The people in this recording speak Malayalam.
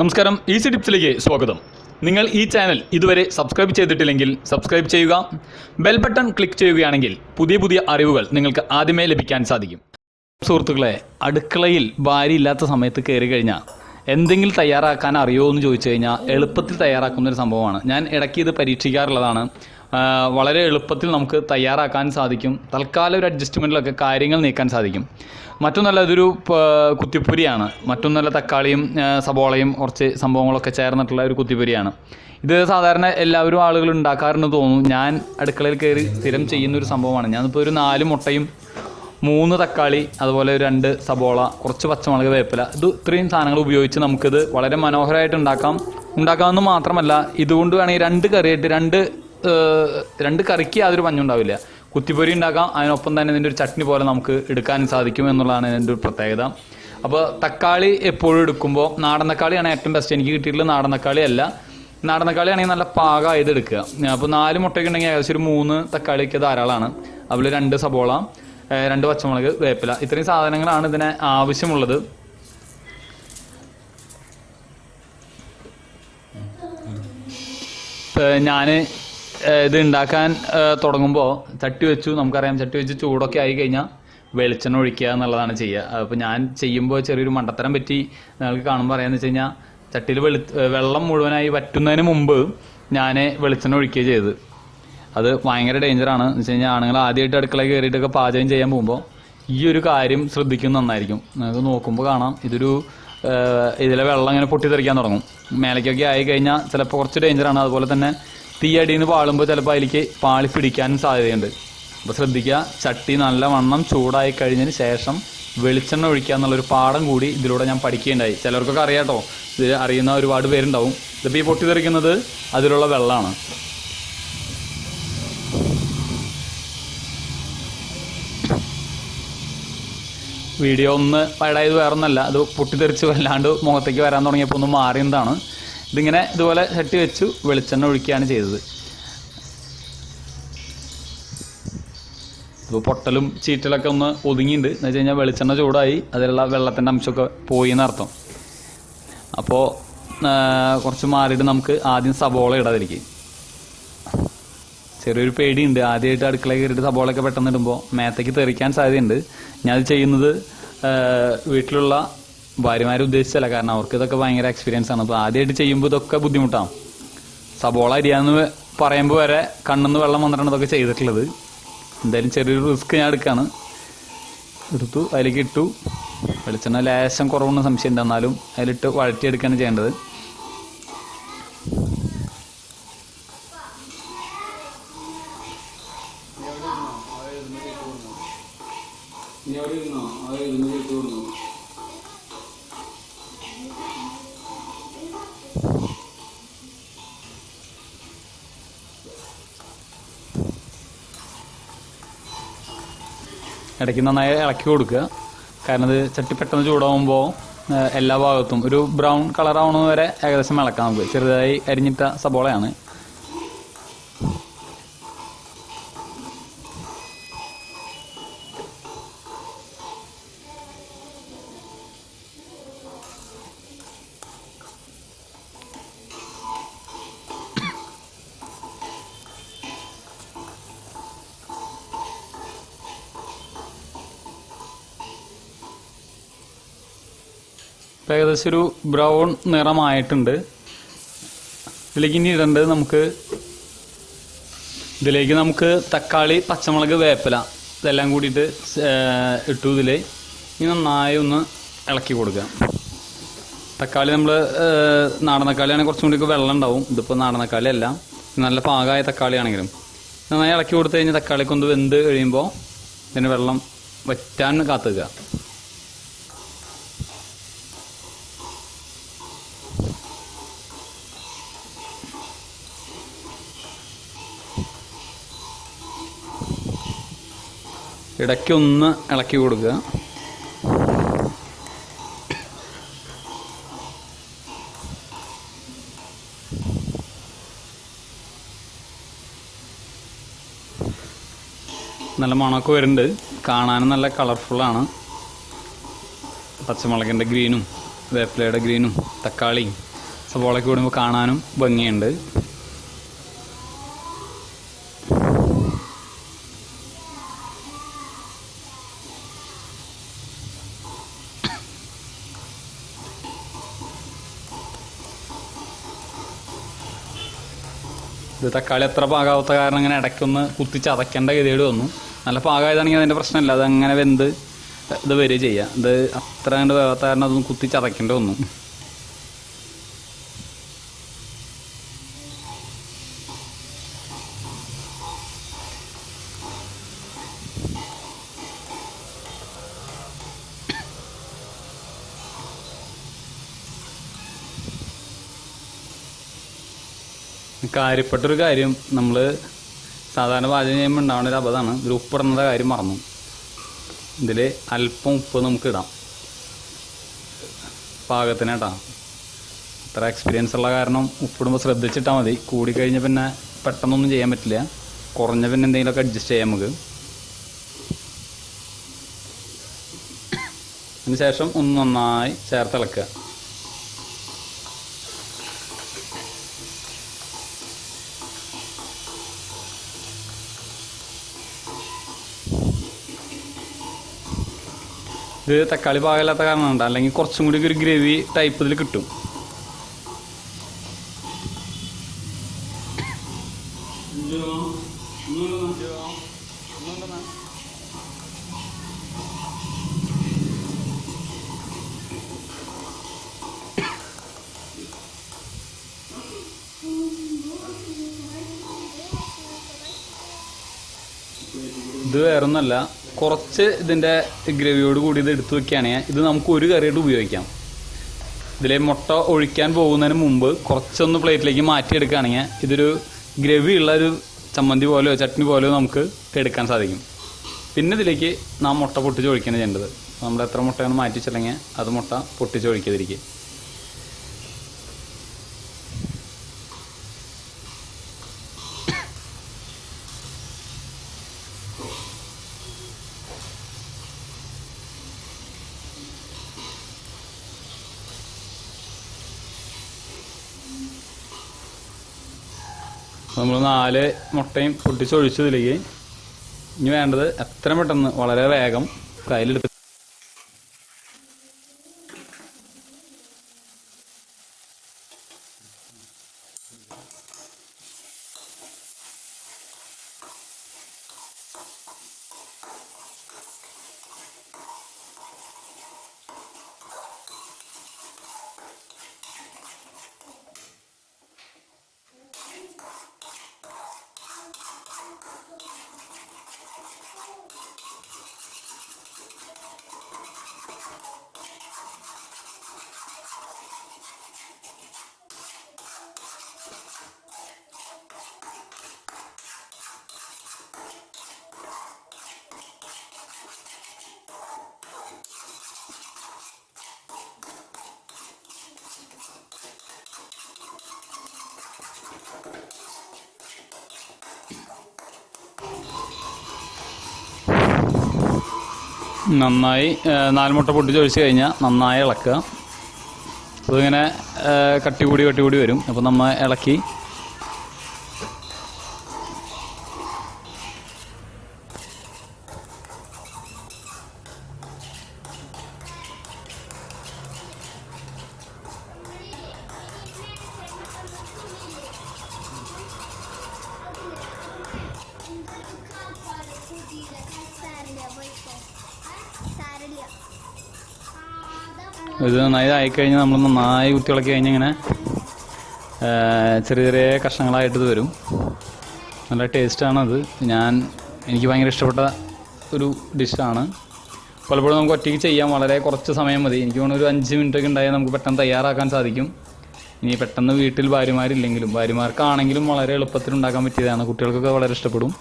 നമസ്കാരം ഈസി ടിപ്സിലേക്ക് സ്വാഗതം. നിങ്ങൾ ഈ ചാനൽ ഇതുവരെ സബ്സ്ക്രൈബ് ചെയ്തിട്ടില്ലെങ്കിൽ സബ്സ്ക്രൈബ് ചെയ്യുക ബെൽ ബട്ടൺ ക്ലിക്ക് ചെയ്യുകയാണെങ്കിൽ പുതിയ പുതിയ അറിവുകൾ നിങ്ങൾക്ക് ആദ്യമേ ലഭിക്കാൻ സാധിക്കും. സുഹൃത്തുക്കളെ അടുക്കളയിൽ ഭാര്യ ഇല്ലാത്ത സമയത്ത് കയറി കഴിഞ്ഞാൽ എന്തെങ്കിലും തയ്യാറാക്കാൻ അറിയുമോ എന്ന് ചോദിച്ചു കഴിഞ്ഞാൽ എളുപ്പത്തിൽ തയ്യാറാക്കുന്ന ഒരു സംഭവമാണ്. ഞാൻ ഇടയ്ക്ക് ഇത് പരീക്ഷിക്കാറുള്ളതാണ്. വളരെ എളുപ്പത്തിൽ നമുക്ക് തയ്യാറാക്കാൻ സാധിക്കും. തൽക്കാലം ഒരു അഡ്ജസ്റ്റ്മെന്റിലൊക്കെ കാര്യങ്ങൾ നീക്കാൻ സാധിക്കും. മറ്റൊന്നല്ല ഇതൊരു കുത്തിപ്പുരിയാണ്. മറ്റൊന്നല്ല തക്കാളിയും സബോളയും കുറച്ച് സംഭവങ്ങളൊക്കെ ചേർന്നിട്ടുള്ള ഒരു കുത്തിപ്പുരിയാണ്. ഇത് സാധാരണ എല്ലാവരും ആളുകൾ ഉണ്ടാക്കാറെന്ന് തോന്നുന്നു. ഞാൻ അടുക്കളയിൽ കയറി സ്ഥിരം ചെയ്യുന്ന ഒരു സംഭവമാണ്. ഞാനിപ്പോൾ ഒരു നാല് മുട്ടയും മൂന്ന് തക്കാളി അതുപോലെ രണ്ട് സബോള കുറച്ച് പച്ചമുളക് വേപ്പില. ഇത് ഇത്രയും സാധനങ്ങൾ ഉപയോഗിച്ച് നമുക്കിത് വളരെ മനോഹരമായിട്ട് ഉണ്ടാക്കാം. ഉണ്ടാക്കാമെന്ന് മാത്രമല്ല ഇതുകൊണ്ട് വേണമെങ്കിൽ രണ്ട് കറിയായിട്ട് രണ്ട് രണ്ട് കറിക്ക് യാതൊരു പഞ്ഞുണ്ടാവില്ല കുത്തിപ്പൊരി ഉണ്ടാക്കാം അതിനൊപ്പം തന്നെ ഇതിന്റെ ഒരു ചട്നി പോലെ നമുക്ക് എടുക്കാൻ സാധിക്കും എന്നുള്ളതാണ് ഇതിന്റെ ഒരു പ്രത്യേകത. അപ്പോൾ തക്കാളി എപ്പോഴും എടുക്കുമ്പോൾ നാടൻ തക്കാളിയാണ് ഏറ്റവും ബെസ്റ്റ് എനിക്ക് കിട്ടിയിട്ടുള്ള നാടൻ തക്കാളി അല്ല നാടൻ തക്കാളിയാണെങ്കിൽ നല്ല പാകമായത് എടുക്കുക. അപ്പോൾ നാല് മുട്ടയൊക്കെ ഉണ്ടെങ്കിൽ ഏകദേശം ഒരു മൂന്ന് തക്കാളിയൊക്കെ ധാരാളമാണ്. അതിൽ രണ്ട് സബോള രണ്ട് പച്ചമുളക് വേപ്പില. ഇത്രയും സാധനങ്ങളാണ് ഇതിന് ആവശ്യമുള്ളത്. ഞാൻ ഇത് ഉണ്ടാക്കാൻ തുടങ്ങുമ്പോൾ ചട്ടി വെച്ചു നമുക്കറിയാം ചട്ടി വെച്ച് ചൂടൊക്കെ ആയി കഴിഞ്ഞാൽ വെളിച്ചെണ്ണ ഒഴിക്കുക എന്നുള്ളതാണ് ചെയ്യുക അപ്പോൾ ഞാൻ ചെയ്യുമ്പോൾ ചെറിയൊരു മണ്ടത്തരം പറ്റി നിങ്ങൾക്ക് കാണുമ്പോൾ പറയാന്ന് വെച്ച് കഴിഞ്ഞാൽ ചട്ടിയിൽ വെളി വെള്ളം മുഴുവനായി വറ്റുന്നതിന് മുമ്പ് ഞാൻ വെളിച്ചെണ്ണ ഒഴിക്കുക ചെയ്തത് അത് ഭയങ്കര ഡേഞ്ചറാണ് എന്ന് വെച്ച് കഴിഞ്ഞാൽ ആണുങ്ങൾ ആദ്യമായിട്ട് അടുക്കളയിൽ കയറിയിട്ടൊക്കെ പാചകം ചെയ്യാൻ പോകുമ്പോൾ ഈ ഒരു കാര്യം ശ്രദ്ധിക്കുന്നത് നന്നായിരിക്കും. നിങ്ങൾക്ക് നോക്കുമ്പോൾ കാണാം. ഇതൊരു ഇതിലെ വെള്ളം ഇങ്ങനെ പൊട്ടിത്തെറിക്കാൻ തുടങ്ങും. മേലേക്കൊക്കെ ആയി കഴിഞ്ഞാൽ ചിലപ്പോൾ കുറച്ച് ഡേഞ്ചറാണ് അതുപോലെ തന്നെ തീ അടിയിൽ പാളുമ്പോൾ ചിലപ്പോൾ അതിലേക്ക് പാളി പിടിക്കാനും സാധ്യതയുണ്ട്. അപ്പോൾ ശ്രദ്ധിക്കുക ചട്ടി നല്ലവണ്ണം ചൂടായി കഴിഞ്ഞതിന് ശേഷം വെളിച്ചെണ്ണ ഒഴിക്കുക എന്നുള്ളൊരു പാഠം കൂടി ഇതിലൂടെ ഞാൻ പഠിക്കുകയുണ്ടായി. ചിലർക്കൊക്കെ അറിയാട്ടോ ഇത് അറിയുന്ന ഒരുപാട് പേരുണ്ടാവും. ഇതിപ്പോൾ ഈ പൊട്ടിത്തെറിക്കുന്നത് അതിലുള്ള വെള്ളമാണ്. വീഡിയോ ഒന്ന് പഴയത് വേറൊന്നല്ല അത് പൊട്ടിത്തെറിച്ച് വല്ലാണ്ട് മുഖത്തേക്ക് വരാൻ തുടങ്ങിയപ്പോൾ ഒന്ന് മാറിയതാണ്. ഇതിങ്ങനെ ഇതുപോലെ ചട്ടി വെച്ചു വെളിച്ചെണ്ണ ഒഴിക്കുകയാണ് ചെയ്തത്. ഇപ്പോൾ പൊട്ടലും ചീറ്റലൊക്കെ ഒന്ന് ഒതുങ്ങിയിട്ടുണ്ട് എന്ന് വെച്ച് കഴിഞ്ഞാൽ വെളിച്ചെണ്ണ ചൂടായി. അതിലുള്ള വെള്ളത്തിന്റെ അംശമൊക്കെ പോയി എന്നർത്ഥം. അപ്പോൾ കുറച്ച് മാറിയിട്ട് നമുക്ക് ആദ്യം സബോള ഇടാതിരിക്കും. ചെറിയൊരു പേടിയുണ്ട്. ആദ്യമായിട്ട് അടുക്കളയിൽ കയറിയിട്ട് സബോളയൊക്കെ പെട്ടെന്ന് ഇടുമ്പോൾ മേത്തേക്ക് തെറിക്കാൻ സാധ്യതയുണ്ട്. ഞാൻ അത് ചെയ്യുന്നത് വീട്ടിലുള്ള ഭാര്യമാരെ ഉദ്ദേശിച്ചല്ല കാരണം അവർക്ക് ഇതൊക്കെ ഭയങ്കര എക്സ്പീരിയൻസ് ആണ്. അപ്പോൾ ആദ്യമായിട്ട് ചെയ്യുമ്പോൾ ഇതൊക്കെ ബുദ്ധിമുട്ടാണ്. സബോള അരിയാന്ന് പറയുമ്പോൾ വരെ കണ്ണെന്ന് വെള്ളം വന്നിട്ടാണ് ഇതൊക്കെ ചെയ്തിട്ടുള്ളത്. എന്തായാലും ചെറിയൊരു റിസ്ക് ഞാൻ എടുക്കുകയാണ് എടുത്തു അതിലേക്ക് ഇട്ടു. വെളിച്ചെണ്ണ ലേശം കുറവൊന്നും സംശയം ഉണ്ട്. എന്നാലും അതിലിട്ട് വഴറ്റിയെടുക്കുകയാണ് ചെയ്യേണ്ടത്. ഇടയ്ക്ക് നന്നായി ഇളക്കി കൊടുക്കുക. കാരണം ഇത് ചട്ടി പെട്ടെന്ന് ചൂടാവുമ്പോൾ എല്ലാ ഭാഗത്തും ഒരു ബ്രൗൺ കളർ ആവുന്നത് വരെ ഏകദേശം ഇളക്കാം നമുക്ക് ചെറുതായി അരിഞ്ഞിട്ട സബോളയാണ്. ഏകദേശം ഒരു ബ്രൗൺ നിറമായിട്ടുണ്ട്. ഇതിലേക്ക് ഇനി ഇടേണ്ടത് നമുക്ക് ഇതിലേക്ക് നമുക്ക് തക്കാളി പച്ചമുളക് വേപ്പില ഇതെല്ലാം കൂടിയിട്ട് ഇട്ടു ഇതിൽ ഇനി നന്നായി ഒന്ന് ഇളക്കി കൊടുക്കുക. തക്കാളി നമ്മൾ നാടൻ തക്കാളിയാണെങ്കിൽ കുറച്ചും കൂടി വെള്ളം ഉണ്ടാവും. ഇതിപ്പോൾ നാടൻ തക്കാളി അല്ല. നല്ല പാകമായ തക്കാളിയാണെങ്കിലും. നന്നായി ഇളക്കി കൊടുത്തു കഴിഞ്ഞാൽ തക്കാളിക്കൊന്ന് വെന്ത് കഴിയുമ്പോൾ ഇതിന് വെള്ളം വറ്റാൻ കാത്തുക. ഇടയ്ക്കൊന്ന് ഇളക്കി കൊടുക്കുക. നല്ല മണമൊക്കെ വരുന്നുണ്ട്. കാണാനും നല്ല കളർഫുള്ളാണ് പച്ചമുളകിന്റെ ഗ്രീനും വേപ്പിലയുടെ ഗ്രീനും തക്കാളിയും സവോളയൊക്കെ കൂടുമ്പോൾ കാണാനും ഭംഗിയുണ്ട്. ഇത് തക്കാളി അത്ര പാകാവാത്ത കാരണം ഇങ്ങനെ ഇടയ്ക്കൊന്ന് കുത്തിച്ച് അതയ്ക്കേണ്ട ഗതികേട് വന്നു. നല്ല പാകമായതാണെങ്കിൽ അതിന്റെ പ്രശ്നമില്ല. അത് അങ്ങനെ വെന്ത് ഇത് വരിക ചെയ്യുക ഇത് അത്ര കണ്ട് വേവാത്ത കാരണം അതൊന്ന് കുത്തിച്ച് അതയ്ക്കേണ്ടി വന്നു. കാര്യപ്പെട്ടൊരു കാര്യം നമ്മൾ സാധാരണ പാചകം ചെയ്യുമ്പോൾ ഉണ്ടാവുന്ന ഒരു അബദ്ധമാണ്. ഇതിൽ ഉപ്പിടുന്ന കാര്യം മറന്നു. ഇതിൽ അല്പം ഉപ്പ് നമുക്ക് ഇടാം. പാകത്തിന് കേട്ടോ. അത്ര എക്സ്പീരിയൻസ് ഉള്ള കാരണം ഉപ്പിടുമ്പോൾ ശ്രദ്ധിച്ചിട്ടാൽ മതി. കൂടിക്കഴിഞ്ഞ പിന്നെ പെട്ടെന്നൊന്നും ചെയ്യാൻ പറ്റില്ല. കുറഞ്ഞ പിന്നെ എന്തെങ്കിലുമൊക്കെ അഡ്ജസ്റ്റ് ചെയ്യാം നമുക്ക്. അതിനുശേഷം ഒന്ന് നന്നായി ചേർത്തിളക്കുക ഇത് തക്കാളി പാകമില്ലാത്ത കാരണമുണ്ട്. അല്ലെങ്കിൽ കുറച്ചും കൂടി ഒരു ഗ്രേവി ടൈപ്പ് ഇതിൽ കിട്ടും. ഇത് വേറൊന്നല്ല കുറച്ച് ഇതിന്റെ ഗ്രവിയോട് കൂടി ഇത് എടുത്തു വെക്കുകയാണെങ്കിൽ ഇത് നമുക്ക് ഒരു കറിയായിട്ട് ഉപയോഗിക്കാം. ഇതിലെ മുട്ട ഒഴിക്കാൻ പോകുന്നതിന് മുമ്പ് കുറച്ചൊന്ന് പ്ലേറ്റിലേക്ക് മാറ്റിയെടുക്കുകയാണെങ്കിൽ ഇതൊരു ഗ്രവി ഉള്ള ഒരു ചമ്മന്തി പോലെയോ ചട്നി പോലെയോ നമുക്ക് എടുക്കാൻ സാധിക്കും. പിന്നെ ഇതിലേക്ക് നാം മുട്ട പൊട്ടിച്ച് ഒഴിക്കുകയാണ് ചെയ്യേണ്ടത്. നമ്മൾ എത്ര മുട്ടയാണ് മാറ്റി അത് മുട്ട പൊട്ടിച്ച് ഒഴിക്കാതിരിക്കുക. നമ്മൾ നാല് മുട്ടയും പൊട്ടിച്ചൊഴിച്ചതിലേക്ക് ഇനി വേണ്ടത് എത്ര പെട്ടെന്ന് വളരെ വേഗം കയ്യിലെടുത്ത് നന്നായി നാലുമുട്ട നാല് മുട്ട പൊട്ടിച്ച് ഒഴിച്ച് കഴിഞ്ഞാൽ നന്നായി ഇളക്കുക. അതിങ്ങനെ കട്ടി കൂടി കട്ടി കൂടി വരും. അപ്പോൾ നമ്മൾ ഇളക്കി ഇത് നന്നായി ആയിക്കഴിഞ്ഞാൽ നമ്മൾ നന്നായി കുത്തിളക്കി കഴിഞ്ഞാൽ ഇങ്ങനെ ചെറിയ ചെറിയ കഷ്ണങ്ങളായിട്ട് ഇത് വരും. നല്ല ടേസ്റ്റാണത്. ഞാൻ എനിക്ക് ഭയങ്കര ഇഷ്ടപ്പെട്ട ഒരു ഡിഷാണ്. പലപ്പോഴും നമുക്ക് ഒറ്റയ്ക്ക് ചെയ്യാം വളരെ കുറച്ച് സമയം മതി. എനിക്ക് തോന്നുന്നു ഒരു അഞ്ച് മിനിറ്റ് ഒക്കെ ഉണ്ടായാൽ നമുക്ക് പെട്ടെന്ന് തയ്യാറാക്കാൻ സാധിക്കും. ഇനി പെട്ടെന്ന് വീട്ടിൽ ഭാര്യമാരില്ലെങ്കിലും ഭാര്യമാർക്കാണെങ്കിലും വളരെ എളുപ്പത്തിൽ ഉണ്ടാക്കാൻ പറ്റിയതാണ്. കുട്ടികൾക്കൊക്കെ വളരെ ഇഷ്ടപ്പെടും.